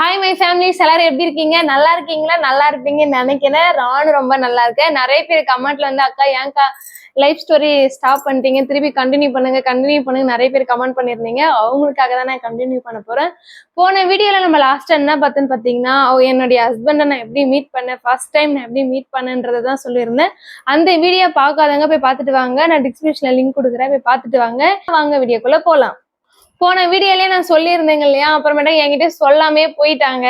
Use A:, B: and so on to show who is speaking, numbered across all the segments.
A: hi my families எல்லாரும் எப்படி இருக்கீங்க நல்லா இருக்கீங்களா நல்லா இருப்பீங்கன்னு நினைக்கிறேன் ராணும் ரொம்ப நல்லா இருக்கேன் நிறைய பேர் கமெண்ட்ல வந்து அக்கா ஏங்கா லைஃப் ஸ்டோரி ஸ்டாப் பண்ணிட்டீங்க திருப்பி கண்டினியூ பண்ணுங்க கண்டினியூ பண்ணுங்க நிறைய பேர் கமெண்ட் பண்ணியிருந்தீங்க அவங்களுக்காக தான் நான் கண்டினியூ பண்ண போறேன் போன வீடியோல நம்ம லாஸ்ட் என்ன பார்த்துன்னு பார்த்தீங்கன்னா என்னுடைய ஹஸ்பண்டை நான் எப்படி மீட் பண்ணேன் ஃபர்ஸ்ட் டைம் நான் எப்படி மீட் பண்ணன்றதை தான் சொல்லியிருந்தேன் அந்த வீடியோ பார்க்காதவங்க போய் பார்த்துட்டு வாங்க நான் டிஸ்கிரிப்ஷன்ல லிங்க் கொடுக்குறேன் போய் பார்த்துட்டு வாங்க வாங்க வீடியோக்குள்ள போகலாம் போன வீடியோலயே நான் சொல்லியிருந்தேங்க இல்லையா அப்புறமேட்டா என்கிட்ட சொல்லாமே போயிட்டாங்க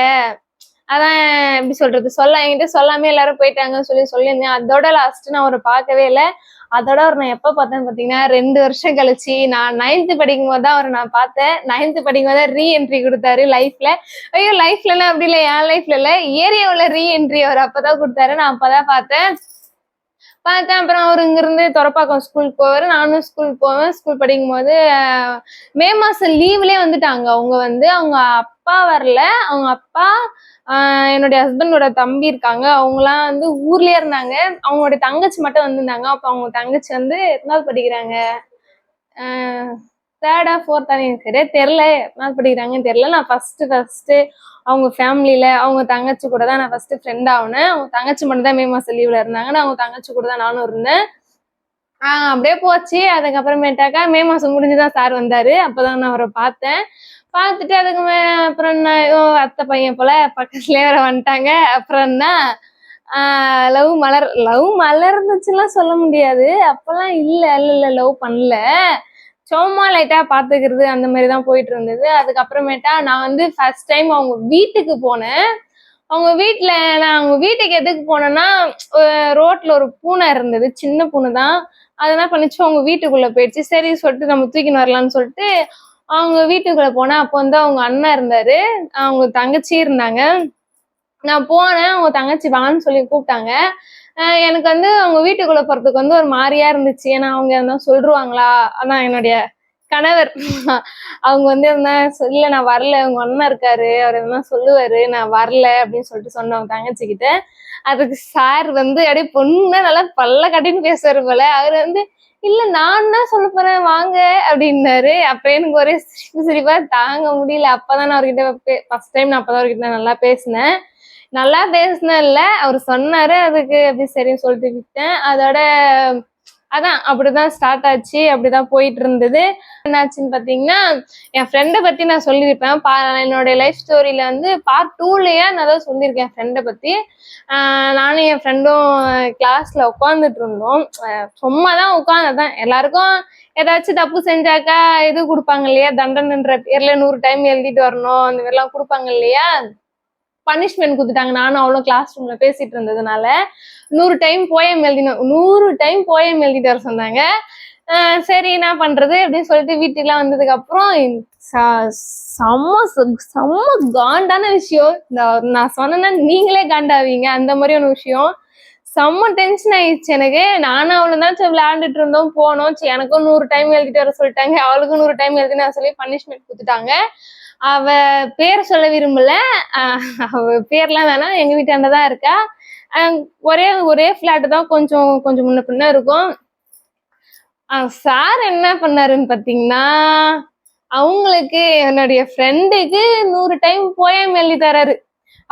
A: அதான் எப்படி சொல்றது சொல்ல என்கிட்ட சொல்லாமே எல்லாரும் போயிட்டாங்கன்னு சொல்லி சொல்லியிருந்தேன் அதோட லாஸ்ட் நான் ஒரு பார்க்கவே இல்லை அதோட அவர் நான் எப்போ பார்த்தேன்னு பார்த்தீங்கன்னா ரெண்டு வருஷம் கழிச்சு நான் நைன்த்து படிக்கும் போது தான் அவர் நான் பார்த்தேன் நைன்த்து படிக்கும் போது ரீ என்ட்ரி கொடுத்தாரு லைஃப்ல ஐயோ லைஃப்லலாம் அப்படி இல்லை என் லைஃப்ல இல்லை ஏரியாவில் ரீ என்ட்ரி அவர் அப்பதான் கொடுத்தாரு நான் அப்பதான் பார்த்தேன் பார்த்தேன் அப்புறம் அவர் இங்கிருந்து துறப்பாக்கம் ஸ்கூலுக்கு போவார் நானும் ஸ்கூல் போவேன் ஸ்கூல் படிக்கும் போது மே மாதம் லீவ்லேயே வந்துட்டாங்க அவங்க வந்து அவங்க அப்பா வரல அவங்க அப்பா என்னுடைய ஹஸ்பண்டோட தம்பி இருக்காங்க அவங்களாம் வந்து ஊர்லயே இருந்தாங்க அவங்களோட தங்கச்சி மட்டும் வந்திருந்தாங்க அப்போ அவங்க தங்கச்சி வந்து எத்தனாவது படிக்கிறாங்க தேர்டா ஃபோர்த்தானே எனக்கு சரியா தெரில எத்தனாவது படிக்கிறாங்கன்னு தெரில நான் ஃபர்ஸ்ட் ஃபர்ஸ்ட் அவங்க ஃபேமிலியில அவங்க தங்கச்சி கூட தான் நான் ஃபர்ஸ்ட் ஃப்ரெண்ட் ஆகினேன் அவங்க தங்கச்சி மட்டும் தான் மே மாசம் லீவ்ல நான் அவங்க தங்கச்சி கூட தான் நானும் இருந்தேன் ஆஹ் அப்படியே போச்சு அதுக்கப்புறமேட்டாக்கா மே மாசம் முடிஞ்சுதான் சார் வந்தாரு அப்பதான் நான் அவரை பார்த்தேன் பார்த்துட்டு அதுக்கு மே அப்புறம் என்ன அத்தை பையன் போல பக்கத்துலயே வர வந்துட்டாங்க அப்புறம் தான் லவ் மலர் லவ் மலர்ந்துச்சுலாம் சொல்ல முடியாது அப்பெல்லாம் இல்லை இல்லை இல்லை லவ் பண்ணல சும்மா லைட்டாக பாத்துக்கிறது அந்த மாதிரி தான் போயிட்டு இருந்தது அதுக்கப்புறமேட்டா நான் வந்து ஃபர்ஸ்ட் டைம் அவங்க வீட்டுக்கு போனேன் அவங்க வீட்டில் நான் அவங்க வீட்டுக்கு எதுக்கு போனேன்னா ரோட்டில் ஒரு பூனை இருந்தது சின்ன பூனை தான் அதெல்லாம் பண்ணிச்சு அவங்க வீட்டுக்குள்ளே போயிடுச்சு சரி சொல்லிட்டு நம்ம தூக்கின்னு வரலாம்னு சொல்லிட்டு அவங்க வீட்டுக்குள்ளே போனேன் அப்போ வந்து அவங்க அண்ணன் இருந்தார் அவங்க தங்கச்சி இருந்தாங்க நான் போனேன் அவங்க தங்கச்சி வான்னு சொல்லி கூப்பிட்டாங்க எனக்கு வந்து அவங்க வீட்டுக்குள்ள போறதுக்கு வந்து ஒரு மாதிரியா இருந்துச்சு ஏன்னா அவங்க எதுனா சொல்றாங்களா அதான் என்னுடைய கணவர் அவங்க வந்து என்ன இல்ல நான் வரல உங்க அண்ணன் இருக்காரு அவர் என்ன சொல்லுவாரு நான் வரல அப்படின்னு சொல்லிட்டு சொன்னவங்க தங்கச்சி கிட்ட அதுக்கு சார் வந்து அப்படியே பொண்ணு நல்லா பல்ல கட்டின்னு பேசுவாரு போல அவர் வந்து இல்ல நான் தான் சொல்ல போறேன் வாங்க அப்படின்னாரு அப்ப எனக்கு ஒரே சிரிப்பு சிரிப்பா தாங்க முடியல அப்பதான் நான் அவர்கிட்ட ஃபர்ஸ்ட் டைம் நான் அப்பதான் அவர்கிட்ட நல்லா பேசினேன் நல்லா பேசினதில்ல அவர் சொன்னாரு அதுக்கு அப்படி சரின்னு சொல்லிட்டு விட்டேன் அதோட அதான் அப்படிதான் ஸ்டார்ட் ஆச்சு அப்படிதான் போயிட்டு இருந்தது என்னாச்சுன்னு பாத்தீங்கன்னா என் ஃப்ரெண்டை பத்தி நான் சொல்லியிருப்பேன் பா என்னோட லைஃப் ஸ்டோரியில வந்து பார்ட் டூலயே நான் தான் சொல்லியிருக்கேன் என் ஃப்ரெண்டை பத்தி நானும் என் ஃப்ரெண்டும் கிளாஸ்ல உட்காந்துட்டு இருந்தோம் சும்மா தான் உட்காந்துதான் எல்லாருக்கும் ஏதாச்சும் தப்பு செஞ்சாக்கா இது கொடுப்பாங்க இல்லையா தண்டனைன்ற பேர்ல நூறு டைம் எழுதிட்டு வரணும் அந்த மாதிரிலாம் கொடுப்பாங்க இல்லையா பனிஷ்மெண்ட் கொடுத்துட்டாங்க நானும் அவ்வளோ கிளாஸ் ரூம்ல பேசிட்டு இருந்ததுனால நூறு டைம் போயம் எழுதின நூறு டைம் போயம் எழுதிட்டு வர சொன்னாங்க சரி என்ன பண்றது அப்படின்னு சொல்லிட்டு வீட்டுக்குலாம் வந்ததுக்கு அப்புறம் செம்ம செம்ம காண்டான விஷயம் இந்த நான் சொன்னேன்னா நீங்களே காண்டாவீங்க அந்த மாதிரியான விஷயம் செம்ம டென்ஷன் ஆயிடுச்சு எனக்கு நானும் அவ்வளோ தான் விளையாண்டுட்டு இருந்தோம் போனோம் எனக்கும் நூறு டைம் எழுதிட்டு வர சொல்லிட்டாங்க அவளுக்கும் நூறு டைம் எழுதினா சொல்லி பனிஷ்மெண்ட் கொடுத்துட்டாங்க அவ பேர் சொல்ல விரும்பல அவ பேர்லாம் வேணாம் எங்க வீட்டாண்ட தான் இருக்கா ஒரே ஒரே ஃப்ளாட்டு தான் கொஞ்சம் கொஞ்சம் முன்ன பின்ன இருக்கும் சார் என்ன பண்ணாருன்னு பாத்தீங்கன்னா அவங்களுக்கு என்னுடைய ஃப்ரெண்டுக்கு நூறு டைம் போயம் எழுதி தராரு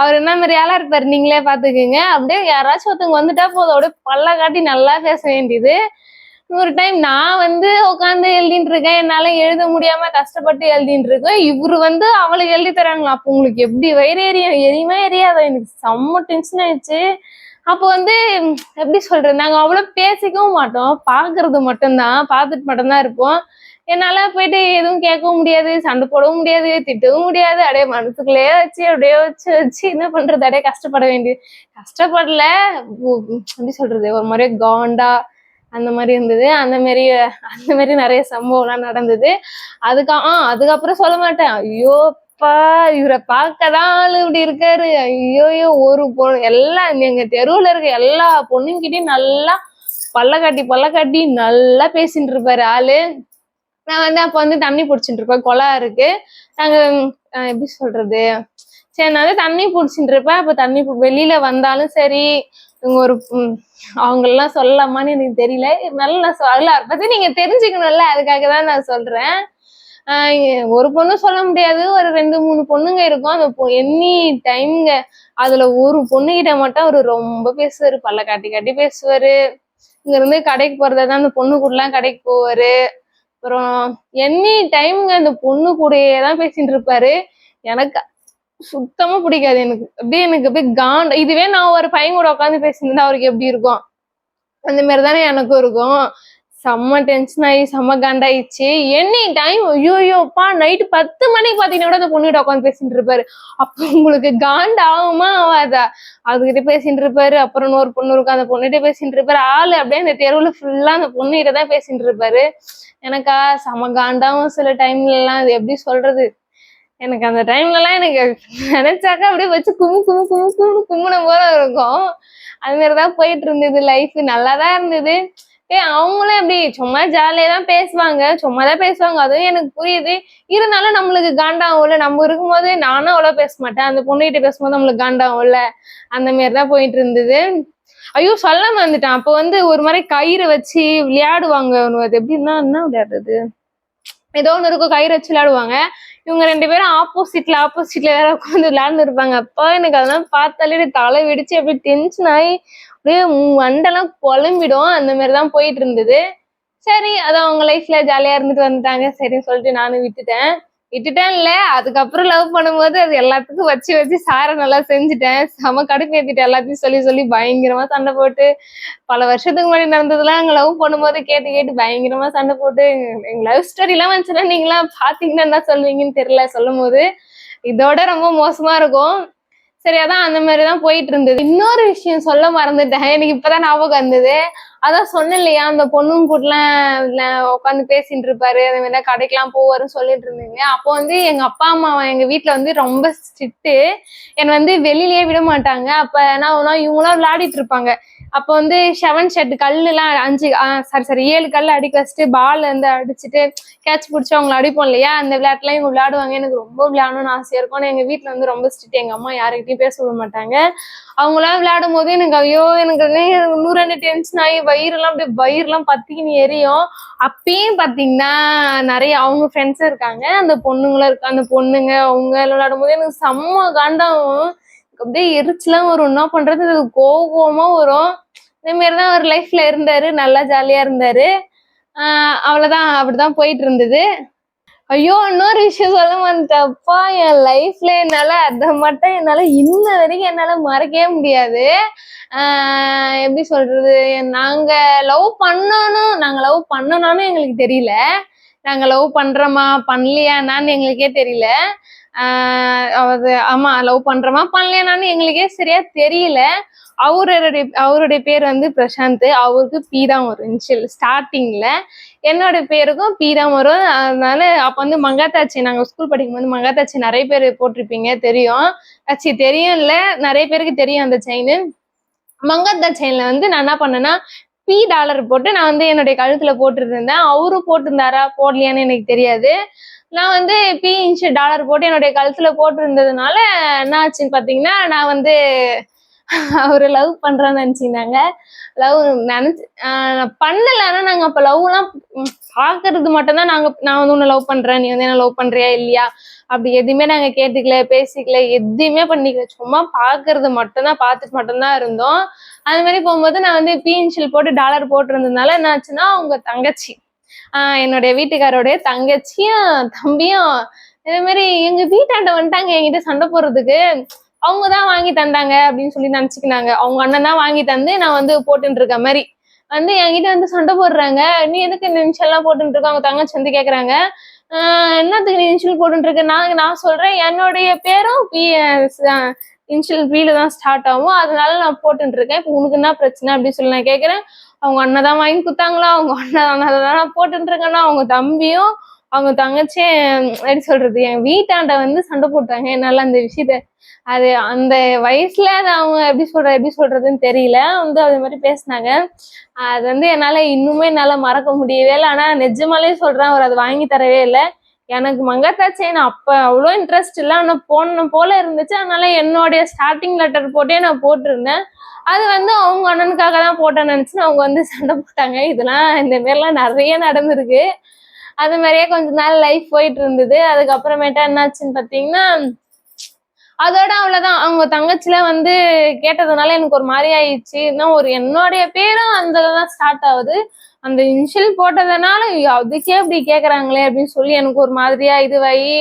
A: அவர் என்ன மாதிரி ஆளா இருப்பாரு நீங்களே பாத்துக்கோங்க அப்படியே யாராச்சும் ஒருத்தவங்க வந்துட்டா போதும் அப்படியே பல்ல காட்டி நல்லா பேச வேண்டியது ஒரு டைம் நான் வந்து உட்காந்து எழுதிட்டு இருக்கேன் என்னால எழுத முடியாம கஷ்டப்பட்டு எழுதிட்டு இருக்கேன் இவரு வந்து அவளுக்கு எழுதி தராங்களா அப்போ உங்களுக்கு எப்படி வயிறு எரியும் எரியுமே எரியாத எனக்கு செம்ம டென்ஷன் ஆயிடுச்சு அப்போ வந்து எப்படி சொல்றது நாங்க அவ்வளவு பேசிக்கவும் மாட்டோம் பாக்குறது மட்டும்தான் பார்த்துட்டு மட்டும்தான் இருப்போம் என்னால போயிட்டு எதுவும் கேட்கவும் முடியாது சண்டை போடவும் முடியாது திட்டவும் முடியாது அப்படியே மனசுக்குள்ளேயே வச்சு அப்படியே வச்சு வச்சு என்ன பண்றது அப்படியே கஷ்டப்பட வேண்டியது கஷ்டப்படல எப்படி சொல்றது ஒரு முறை காண்டா அந்த மாதிரி இருந்தது அந்த மாதிரி அந்த மாதிரி நிறைய சம்பவம்லாம் நடந்தது அதுக்கு ஆ அதுக்கப்புறம் சொல்ல மாட்டேன் ஐயோ அப்பா இவரை பார்க்கதான் ஆளு இப்படி இருக்காரு ஐயோயோ ஒரு பொண்ணு எல்லா எங்க தெருவுல இருக்க எல்லா பொண்ணுங்கிட்டையும் நல்லா பல்ல காட்டி பல்ல காட்டி நல்லா பேசிட்டு இருப்பாரு ஆளு நான் வந்து அப்ப வந்து தண்ணி பிடிச்சிட்டு இருப்பேன் குளம் இருக்கு நாங்க எப்படி சொல்றது சரி நான் வந்து தண்ணி பிடிச்சிட்டு இருப்பேன் அப்ப தண்ணி வெளியில வந்தாலும் சரி இவங்க ஒரு அவங்கெல்லாம் சொல்லலாமான்னு எனக்கு தெரியல இருந்தாலும் நான் சொல்லலாம் பத்தி நீங்க தெரிஞ்சுக்கணும்ல அதுக்காக தான் நான் சொல்றேன் ஒரு பொண்ணு சொல்ல முடியாது ஒரு ரெண்டு மூணு பொண்ணுங்க இருக்கும் அந்த எனி டைம்ங்க அதுல ஒரு பொண்ணுகிட்ட மட்டும் அவரு ரொம்ப பேசுவாரு பல்ல காட்டி காட்டி பேசுவாரு இங்க இருந்து கடைக்கு போறதா அந்த பொண்ணு கூடலாம் கடைக்கு போவாரு அப்புறம் எனி டைம்ங்க அந்த பொண்ணு கூடயே தான் பேசிட்டு இருப்பாரு எனக்கு சுத்தமா பிடிக்காது எனக்கு அப்படியே எனக்கு அப்படியே காண்ட் இதுவே நான் ஒரு பையன் கூட உட்காந்து பேசியிருந்தா அவருக்கு எப்படி இருக்கும் அந்த மாதிரி தானே எனக்கும் இருக்கும் செம்ம டென்ஷன் ஆகி செம்ம காண்டாயிடுச்சு எனி டைம் ஐயோப்பா நைட்டு பத்து மணிக்கு பார்த்தீங்கன்னா கூட அந்த பொண்ணுகிட்ட உட்காந்து பேசிட்டு இருப்பாரு அப்போ உங்களுக்கு காண்ட் ஆகுமா ஆகாதா அதுகிட்ட பேசிட்டு இருப்பாரு அப்புறம் இன்னொரு பொண்ணு இருக்கும் அந்த பொண்ணுகிட்ட பேசிட்டு இருப்பாரு ஆள் அப்படியே அந்த தெருவில் ஃபுல்லாக அந்த பொண்ணுகிட்ட தான் பேசிட்டு இருப்பாரு எனக்கா செம காண்டாவும் சில டைம்ல எல்லாம் அது எப்படி சொல்றது எனக்கு அந்த டைம்லலாம் எனக்கு நினைச்சாக்கா அப்படியே வச்சு கும்மு கும்மு கும்மு கும்மு கும்பின போல இருக்கும் அது மாதிரிதான் போயிட்டு இருந்தது லைஃப் நல்லா தான் இருந்தது ஏ அவங்களும் அப்படி சும்மா ஜாலியா தான் பேசுவாங்க சும்மாதான் பேசுவாங்க அதுவும் எனக்கு புரியுது இருந்தாலும் நம்மளுக்கு காண்டாகும்ல நம்ம இருக்கும்போது நானும் அவ்வளோ பேச மாட்டேன் அந்த பொண்ணுகிட்ட பேசும்போது நம்மளுக்கு காண்டாகும்ல அந்த மாரி தான் போயிட்டு இருந்தது ஐயோ சொல்லாம வந்துட்டான் அப்போ வந்து ஒரு மாதிரி கயிறு வச்சு விளையாடுவாங்க அது எப்படின்னா என்ன விளையாடுறது ஏதோ ஒன்று இருக்கும் கயிறு வச்சு விளையாடுவாங்க இவங்க ரெண்டு பேரும் ஆப்போசிட்ல ஆப்போசிட்ல வேற உட்காந்து விளாண்டு இருப்பாங்க அப்பா எனக்கு அதெல்லாம் பார்த்தாலே தலை வெடிச்சு அப்படி டென்ஷன் ஆகி அப்படியே வண்டெல்லாம் குழம்பிடும் அந்த மாதிரிதான் போயிட்டு இருந்தது சரி அதான் அவங்க லைஃப்ல ஜாலியா இருந்துட்டு வந்துட்டாங்க சரின்னு சொல்லிட்டு நானும் விட்டுட்டேன் விட்டுட்டேன்ல அதுக்கப்புறம் லவ் பண்ணும்போது அது எல்லாத்துக்கும் வச்சு வச்சு சாரை நல்லா செஞ்சுட்டேன் செம கடுப்பேத்திட்டேன் எல்லாத்தையும் சொல்லி சொல்லி பயங்கரமா சண்டை போட்டு பல வருஷத்துக்கு முன்னாடி நடந்ததுலாம் எங்க லவ் பண்ணும்போது கேட்டு கேட்டு பயங்கரமா சண்டை போட்டு எங்க லவ் ஸ்டோரி எல்லாம் வந்துச்சுன்னா நீங்களாம் பாத்தீங்கன்னா என்ன சொல்வீங்கன்னு தெரியல சொல்லும் போது இதோட ரொம்ப மோசமா இருக்கும் சரி அதான் அந்த மாதிரி தான் போயிட்டு இருந்தது இன்னொரு விஷயம் சொல்ல மறந்துட்டேன் எனக்கு இப்பதான் ஞாபகம் வந்தது அதான் சொன்னேன் இல்லையா அந்த பொண்ணும் கூடலாம் உட்காந்து பேசிட்டு இருப்பாரு அந்த மாதிரி கடைக்கெல்லாம் போவாருன்னு சொல்லிட்டு இருந்தீங்க அப்போ வந்து எங்க அப்பா அம்மா எங்க வீட்டுல வந்து ரொம்ப ஸ்ட்ரிக்ட் என்னை வந்து வெளியிலேயே விட மாட்டாங்க அப்ப என்ன இவங்களாம் விளையாடிட்டு இருப்பாங்க அப்போ வந்து செவன் ஷெட் கல்லுலாம் அஞ்சு சாரி சாரி ஏழு கல் அடிக்க வச்சுட்டு பால் வந்து அடிச்சுட்டு கேட்ச் பிடிச்சி அவங்கள அடிப்போம் இல்லையா அந்த விளையாட்டுலாம் இவங்க விளையாடுவாங்க எனக்கு ரொம்ப விளையாடணும்னு ஆசையாக இருக்கும் ஆனால் எங்கள் வீட்டில் வந்து ரொம்ப ஸ்ட்ரிக்ட் எங்கள் அம்மா யாருக்கிட்டையும் பேச விட மாட்டாங்க அவங்களாம் விளையாடும் போது எனக்கு ஐயோ எனக்கு நூறு ரெண்டு டென்ஷன் ஆகி வயிறுலாம் அப்படியே வயிறுலாம் பத்திக்கின்னு எரியும் அப்பயும் பார்த்தீங்கன்னா நிறைய அவங்க ஃப்ரெண்ட்ஸ் இருக்காங்க அந்த பொண்ணுங்களும் இருக்க அந்த பொண்ணுங்க அவங்க விளையாடும் போது எனக்கு செம்ம காண்டாகும் அப்படியே எரிச்சுலாம் வரும் என்ன பண்றது கோபமா வரும் இந்த மாதிரிதான் அவர் லைஃப்ல இருந்தாரு நல்லா ஜாலியா இருந்தாரு ஆஹ் அவ்வளவுதான் அப்படிதான் போயிட்டு இருந்தது ஐயோ இன்னொரு விஷயம் சொல்ல வந்துட்டப்பா என் லைஃப்ல என்னால அதை மட்டும் என்னால இன்ன வரைக்கும் என்னால மறக்கவே முடியாது ஆஹ் எப்படி சொல்றது நாங்க லவ் பண்ணணும் நாங்க லவ் பண்ணணும்னு எங்களுக்கு தெரியல நாங்கள் லவ் பண்ணுறோமா பண்ணலையானான்னு எங்களுக்கே தெரியல அது ஆமா லவ் பண்றோமா பண்ணலையானு எங்களுக்கே சரியா தெரியல அவருடைய அவருடைய பேர் வந்து பிரசாந்த் அவருக்கு பி தான் வரும் இன்ஷியல் ஸ்டார்டிங்ல என்னோட பேருக்கும் பி தான் வரும் அதனால அப்போ வந்து மங்காத்தாச்சி நாங்கள் ஸ்கூல் படிக்கும்போது மங்காத்தாச்சி நிறைய பேர் போட்டிருப்பீங்க தெரியும் ஆச்சு தெரியும் இல்லை நிறைய பேருக்கு தெரியும் அந்த செயின் மங்காத்தா செயின்ல வந்து நான் என்ன பண்ணேன்னா பி டாலர் போட்டு நான் வந்து என்னுடைய கழுத்துல போட்டுருந்தேன் இருந்தேன் அவரும் போட்டிருந்தாரா போடலையான்னு எனக்கு தெரியாது நான் வந்து பி இன்ச் டாலர் போட்டு என்னுடைய கழுத்துல போட்டிருந்ததுனால என்ன ஆச்சுன்னு பாத்தீங்கன்னா நான் வந்து அவரை லவ் பண்றான்னு நினச்சிருந்தாங்க லவ் நினச்சி பண்ணல ஆனா நாங்க அப்ப லவ்லாம் பாக்குறது மட்டும்தான் நாங்க நான் வந்து உன்னை லவ் பண்றேன் நீ வந்து என்ன லவ் பண்றியா இல்லையா அப்படி எதுவுமே நாங்க கேட்டுக்கல பேசிக்கல எதுவுமே பண்ணிக்கல சும்மா பாக்குறது மட்டும்தான் பார்த்துட்டு மட்டும்தான் இருந்தோம் அது மாதிரி போகும்போது நான் வந்து பீன்ஷில் போட்டு டாலர் போட்டிருந்ததுனால என்ன ஆச்சுன்னா அவங்க தங்கச்சி என்னுடைய வீட்டுக்காரோடைய தங்கச்சியும் தம்பியும் இதே மாதிரி எங்க வீட்டாண்ட வந்துட்டாங்க என்கிட்ட சண்டை போடுறதுக்கு அவங்க தான் வாங்கி தந்தாங்க அப்படின்னு சொல்லி நினச்சிக்கினாங்க அவங்க அண்ணன் தான் வாங்கி தந்து நான் வந்து போட்டுட்டு இருக்க மாதிரி வந்து என்கிட்ட வந்து சண்டை போடுறாங்க நீ எதுக்கு நிமிஷம் எல்லாம் இருக்க அவங்க தங்கச்சி கேக்குறாங்க கேட்குறாங்க என்னத்துக்கு நீ இன்சுலின் போட்டுட்டு நான் நான் சொல்றேன் என்னுடைய பேரும் பி இன்சுலின் பியில தான் ஸ்டார்ட் ஆகும் அதனால நான் போட்டுட்டு இருக்கேன் இப்போ உனக்கு என்ன பிரச்சனை அப்படின்னு சொல்லி நான் கேட்குறேன் அவங்க அண்ணன் தான் வாங்கி கொடுத்தாங்களா அவங்க அண்ணன் தான் நான் போட்டுட்டு இருக்கேன்னா அவங்க தம்பியும் அவங்க தங்கச்சி எப்படி சொல்றது என் வீட்டாண்ட வந்து சண்டை போட்டாங்க என்னால அந்த விஷயத்த அது அந்த வயசுல அது அவங்க எப்படி சொல்ற எப்படி சொல்றதுன்னு தெரியல வந்து அது மாதிரி பேசினாங்க அது வந்து என்னால இன்னுமே என்னால மறக்க முடியவே இல்லை ஆனா நிஜமாலே சொல்றேன் அவர் அது வாங்கி தரவே இல்லை எனக்கு மங்கத்தாச்சி நான் அப்ப அவ்வளோ இன்ட்ரெஸ்ட் இல்லை ஆனால் போன போல இருந்துச்சு அதனால என்னுடைய ஸ்டார்டிங் லெட்டர் போட்டே நான் போட்டிருந்தேன் அது வந்து அவங்க அண்ணனுக்காக தான் போட்டேன்னு நினச்சின்னு அவங்க வந்து சண்டை போட்டாங்க இதெல்லாம் இந்த மாதிரிலாம் நிறைய நடந்திருக்கு அது மாதிரியே கொஞ்ச நாள் லைஃப் போயிட்டு இருந்தது அதுக்கப்புறமேட்டா என்னாச்சுன்னு பார்த்தீங்கன்னா அதோட அவ்வளவுதான் அவங்க தங்கச்சில வந்து கேட்டதுனால எனக்கு ஒரு மாதிரி ஆயிடுச்சு இன்னும் ஒரு என்னுடைய பேரும் அந்த ஸ்டார்ட் ஆகுது அந்த இன்ஷியல் போட்டதுனால அதுக்கே இப்படி கேக்குறாங்களே அப்படின்னு சொல்லி எனக்கு ஒரு மாதிரியா இதுவாயி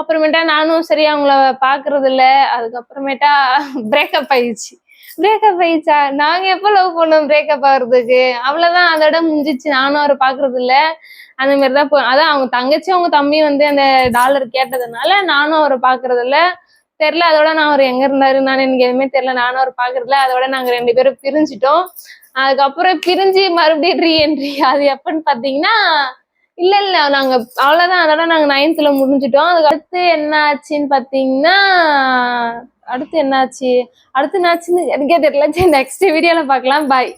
A: அப்புறமேட்டா நானும் சரி அவங்கள பாக்குறது இல்ல அதுக்கப்புறமேட்டா பிரேக்கப் ஆயிடுச்சு பிரேக்கப் ஆயிடுச்சா நாங்க எப்போ லவ் பண்ணோம் பிரேக்கப் ஆகுறதுக்கு அவ்வளவுதான் அதோட முடிஞ்சிச்சு நானும் அவரை பாக்குறது இல்லை அந்த மாதிரி தான் போ அதான் அவங்க தங்கச்சி அவங்க தம்பி வந்து அந்த டாலர் கேட்டதுனால நானும் அவரை இல்ல தெரில அதோட நான் அவர் எங்க இருந்தாரு நான் எனக்கு எதுவுமே தெரில நானும் அவர் பாக்குறதுல அதோட நாங்க ரெண்டு பேரும் பிரிஞ்சிட்டோம் அதுக்கப்புறம் பிரிஞ்சு மறுபடியும் என்றி அது எப்பன்னு பாத்தீங்கன்னா இல்ல இல்ல நாங்க அவ்வளவுதான் அதோட நாங்க நைன்த்ல முடிஞ்சிட்டோம் அதுக்கு அடுத்து என்ன ஆச்சுன்னு பாத்தீங்கன்னா அடுத்து என்ன ஆச்சு அடுத்து என்ன ஆச்சுன்னு எனக்கே தெரியல நெக்ஸ்ட் வீடியோல பாக்கலாம் பாய்